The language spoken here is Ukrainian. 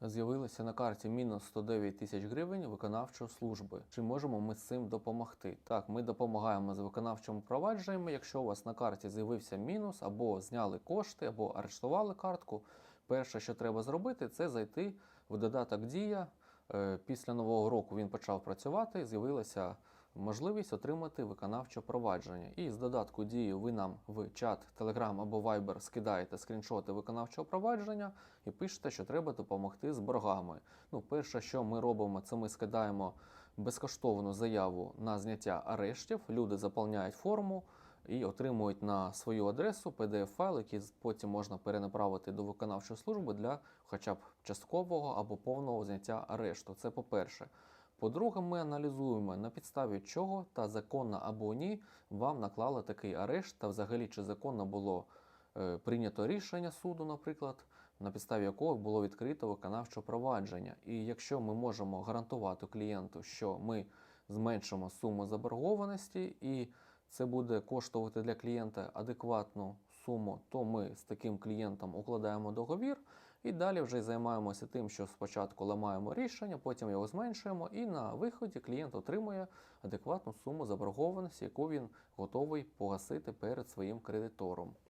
З'явилося на карті мінус 109 тисяч гривень виконавчої служби. Чи можемо ми з цим допомогти? Так, ми допомагаємо з виконавчими провадженнями. Якщо у вас на карті з'явився мінус, або зняли кошти, або арештували картку. Перше, що треба зробити, це зайти в додаток Дія. Е, Після нового року він почав працювати. З'явилася можливість отримати виконавче провадження. І з додатку Дії ви нам в чат Telegram або Viber скидаєте скріншоти виконавчого провадження і пишете, що треба допомогти з боргами. Ну, перше, що ми робимо, це ми скидаємо безкоштовну заяву на зняття арештів. Люди заповняють форму і отримують на свою адресу PDF-файл, який потім можна перенаправити до виконавчої служби для хоча б часткового або повного зняття арешту. Це по-перше. По-друге, ми аналізуємо на підставі чого та законно або ні вам наклали такий арешт, та взагалі чи законно було е, прийнято рішення суду, наприклад, на підставі якого було відкрито виконавче провадження. І якщо ми можемо гарантувати клієнту, що ми зменшимо суму заборгованості і це буде коштувати для клієнта адекватну суму, то ми з таким клієнтом укладаємо договір і далі вже займаємося тим, що спочатку ламаємо рішення, потім його зменшуємо, і на виході клієнт отримує адекватну суму заборгованості, яку він готовий погасити перед своїм кредитором.